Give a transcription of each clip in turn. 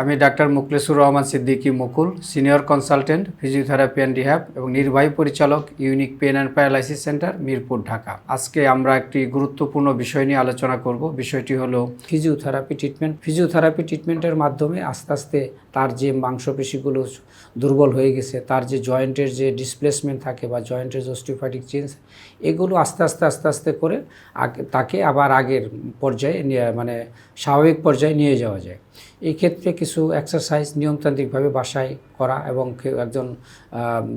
আমি doctor Muklesur Rahman Siddiqui Mukul, senior consultant, physiotherapy and rehab এবং নির্বাহী পরিচালক, unique pain and paralysis centre, Mirpur, Dhaka. আজকে আমরা একটি গুরুত্বপূর্ণ বিষয় নিয়ে আলোচনা করব। বিষয়টি হলো ফিজিওথেরাপি ট্রিটমেন্ট। ফিজিওথেরাপি ট্রিটমেন্টের মাধ্যমে আস্তে আস্তে তার যে মাংসপেশিগুলো দুর্বল হয়ে গেছে, তার যে জয়েন্টের যে ডিসপ্লেসমেন্ট থাকে বা জয়েন্টের যে চেঞ্জ এগুলো আস্তে আস্তে আস্তে আস্তে করে তাকে আবার আগের পর্যায়ে নিয়ে মানে স্বাভাবিক পর্যায়ে নিয়ে যাওয়া যায়। এই ক্ষেত্রে কিছু এক্সারসাইজ নিয়মতান্ত্রিকভাবে বাসায় করা এবং একজন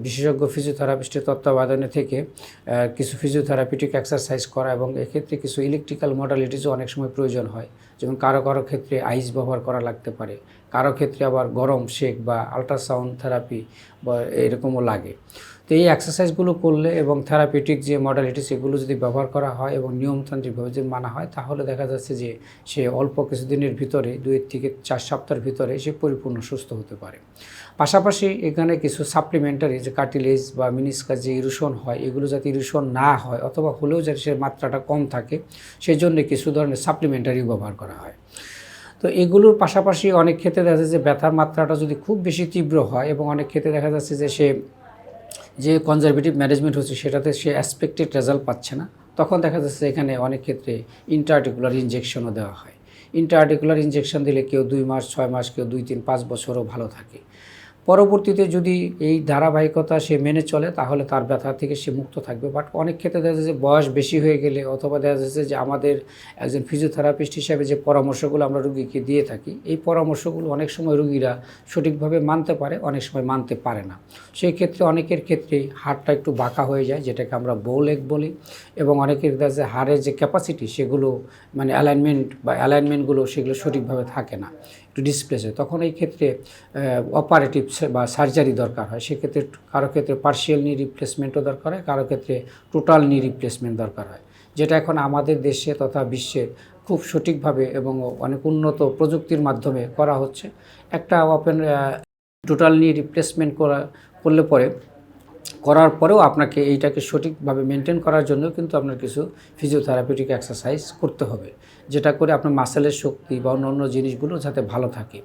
বিশেষজ্ঞ ফিজিওথেরাপিস্টের তত্ত্বাবধানে থেকে কিছু ফিজিওথেরাপিটিক এক্সারসাইজ করা এবং এক্ষেত্রে কিছু ইলেকট্রিক্যাল মডালিটিসও অনেক সময় প্রয়োজন হয়। যেমন কারও কারও ক্ষেত্রে আইস ব্যবহার করা লাগতে পারে। কারও ক্ষেত্রে আবার গরম শেক বা আলট্রাসাউন্ড থেরাপি বা এরকমও লাগে। তো এই এক্সারসাইজগুলো করলে এবং থেরাপিউটিক যে মডালিটিস সেগুলো যদি ব্যবহার করা হয় এবং নিয়মতান্ত্রিকভাবে যদি মানা হয়, তাহলে দেখা যাচ্ছে যে সে অল্প কিছুদিনের ভিতরে, দুই থেকে চার সপ্তাহের ভিতরে সে পরিপূর্ণ সুস্থ হতে পারে। পাশাপাশি এখানে কিছু সাপ্লিমেন্টারি যে কার্টিলেজ বা মিনিসকাস যে ইরুশন হয়, এগুলো যাতে ইরুশন না হয় অথবা হলেও যাতে সে মাত্রাটা কম থাকে সেই জন্য কিছু ধরনের সাপ্লিমেন্টারিও ব্যবহার করা হয়। তো এগুলোর পাশাপাশি অনেক ক্ষেত্রে দেখা যাচ্ছে যে ব্যথার মাত্রাটা যদি খুব বেশি তীব্র হয় এবং অনেক ক্ষেত্রে দেখা যাচ্ছে যে সে যে কনজারভেটিভ ম্যানেজমেন্ট হচ্ছে সেটাতে সে অ্যাসপেক্টেড রেজাল্ট পাচ্ছে না, তখন দেখা যাচ্ছে এখানে অনেক ক্ষেত্রে ইন্টারটিকুলার ইঞ্জেকশনও দেওয়া হয়। ইন্টারটিকুলার ইঞ্জেকশন দিলে কেউ দুই মাস, ছয় মাস, কেউ দুই, তিন, পাঁচ বছরও ভালো থাকে। পরবর্তীতে যদি এই ধারাবাহিকতা সে মেনে চলে, তাহলে তার ব্যথা থেকে সে মুক্ত থাকবে। বাট অনেক ক্ষেত্রে দেখা যাচ্ছে বয়স বেশি হয়ে গেলে অথবা দেখা যাচ্ছে যে আমাদের একজন ফিজিওথেরাপিস্ট হিসাবে যে পরামর্শগুলো আমরা রুগীকে দিয়ে থাকি, এই পরামর্শগুলো অনেক সময় রুগীরা সঠিকভাবে মানতে পারে, অনেক সময় মানতে পারে না। সেই ক্ষেত্রে অনেকের ক্ষেত্রেই হাড়টা একটু বাঁকা হয়ে যায়, যেটাকে আমরা বোলেক বলি, এবং অনেকের দেখা যাচ্ছে হাড়ের যে ক্যাপাসিটি সেগুলো মানে অ্যালাইনমেন্ট বা অ্যালাইনমেন্টগুলো সেগুলো সঠিকভাবে থাকে না, একটু ডিসপ্লেস তখন এই ক্ষেত্রে অপারেটিভ বা সার্জারি দরকার হয়, সেক্ষেত্রে কারও ক্ষেত্রে পার্শিয়াল নি রিপ্লেসমেন্টও দরকার হয়, কারও ক্ষেত্রে টোটাল নি রিপ্লেসমেন্ট দরকার হয়। যেটা এখন আমাদের দেশে তথা বিশ্বে খুব সঠিকভাবে এবং অনেক উন্নত প্রযুক্তির মাধ্যমে করা হচ্ছে। একটা ওপেন টোটাল নি রিপ্লেসমেন্ট করা, করলে পরে, করার পরেও আপনাকে এইটাকে সঠিকভাবে মেনটেন করার জন্য কিন্তু আপনার কিছু ফিজিওথেরাপিউটিক এক্সারসাইজ করতে হবে, যেটা করে আপনার মাসেলের শক্তি বা অন্য অন্য জিনিসগুলো যাতে ভালো থাকে।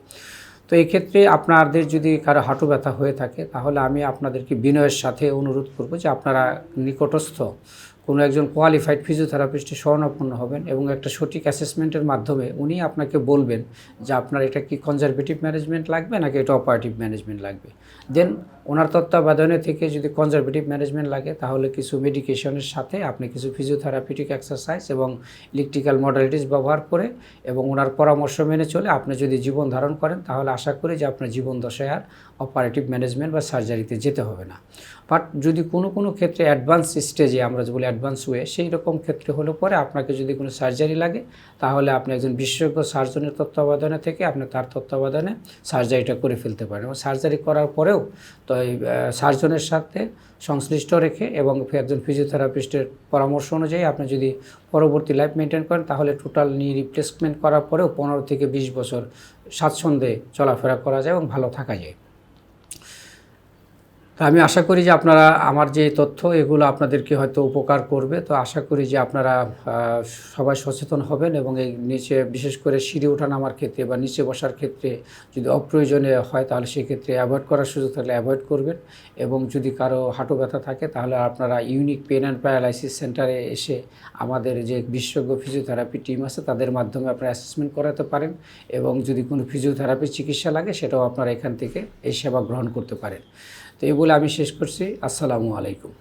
তো এই ক্ষেত্রে আপনাদের যদি কারও হাঁটু ব্যথা হয়ে থাকে, তাহলে আমি আপনাদেরকে বিনয়ের সাথে অনুরোধ করব যে আপনারা নিকটস্থ কোনো একজন কোয়ালিফাইড ফিজিওথেরাপিস্টের শরণাপন্ন হবেন এবং একটা সঠিক অ্যাসেসমেন্টের মাধ্যমে উনি আপনাকে বলবেন যে আপনার এটা কি কনজারভেটিভ ম্যানেজমেন্ট লাগবে নাকি এটা অপারেটিভ ম্যানেজমেন্ট লাগবে। দেন ওনার তত্ত্বাবধানে থেকে যদি কনজারভেটিভ ম্যানেজমেন্ট লাগে, তাহলে কিছু মেডিকেশনের সাথে আপনি কিছু ফিজিওথেরাপিউটিক এক্সারসাইজ এবং ইলেকট্রিক্যাল মডালিটিস ব্যবহার করে এবং ওনার পরামর্শ মেনে চলে আপনি যদি জীবন ধারণ করেন, তাহলে আশা করি যে আপনার জীবন দশায় আর অপারেটিভ ম্যানেজমেন্ট বা সার্জারিতে যেতে হবে না। বাট যদি কোনো কোনো ক্ষেত্রে অ্যাডভান্স স্টেজে আমরা বলি অ্যাডভান্স ওয়ে সেই রকম ক্ষেত্রে হলে পরে আপনাকে যদি কোনো সার্জারি লাগে, তাহলে আপনি একজন বিশেষজ্ঞ সার্জনের তত্ত্বাবধানে থেকে আপনি তার তত্ত্বাবধানে সার্জারিটা করে ফেলতে পারেন। এবং সার্জারি করার পরেও তো এই সার্জনের সাথে সংশ্লিষ্ট রেখে এবং একজন ফিজিওথেরাপিস্টের পরামর্শ অনুযায়ী আপনি যদি পরবর্তী লাইফ মেনটেন করেন, তাহলে টোটাল নি রিপ্লেসমেন্ট করার পরেও পনেরো থেকে বিশ বছর স্বাচ্ছন্দ্যে চলাফেরা করা যায় এবং ভালো থাকা যায়। আমি আশা করি যে আপনারা আমার যে তথ্য, এগুলো আপনাদেরকে হয়তো উপকার করবে। তো আশা করি যে আপনারা সবাই সচেতন হবেন এবং এই নিচে বিশেষ করে সিঁড়ি ওঠা নামার ক্ষেত্রে বা নিচে বসার ক্ষেত্রে যদি অপ্রয়োজনে হয়, তাহলে সেক্ষেত্রে অ্যাভয়েড করার সুযোগ থাকলে অ্যাভয়েড করবেন। এবং যদি কারও হাঁটু ব্যথা থাকে, তাহলে আপনারা ইউনিক পেন অ্যান্ড প্যারালাইসিস সেন্টারে এসে আমাদের যে বিশেষজ্ঞ ফিজিওথেরাপি টিম আছে, তাদের মাধ্যমে আপনারা অ্যাসেসমেন্ট করাতে পারেন। এবং যদি কোনো ফিজিওথেরাপির চিকিৎসা লাগে, সেটাও আপনারা এখান থেকে এই সেবা গ্রহণ করতে পারেন। তো এই বলে আমি শেষ করছি। আসসালামু আলাইকুম।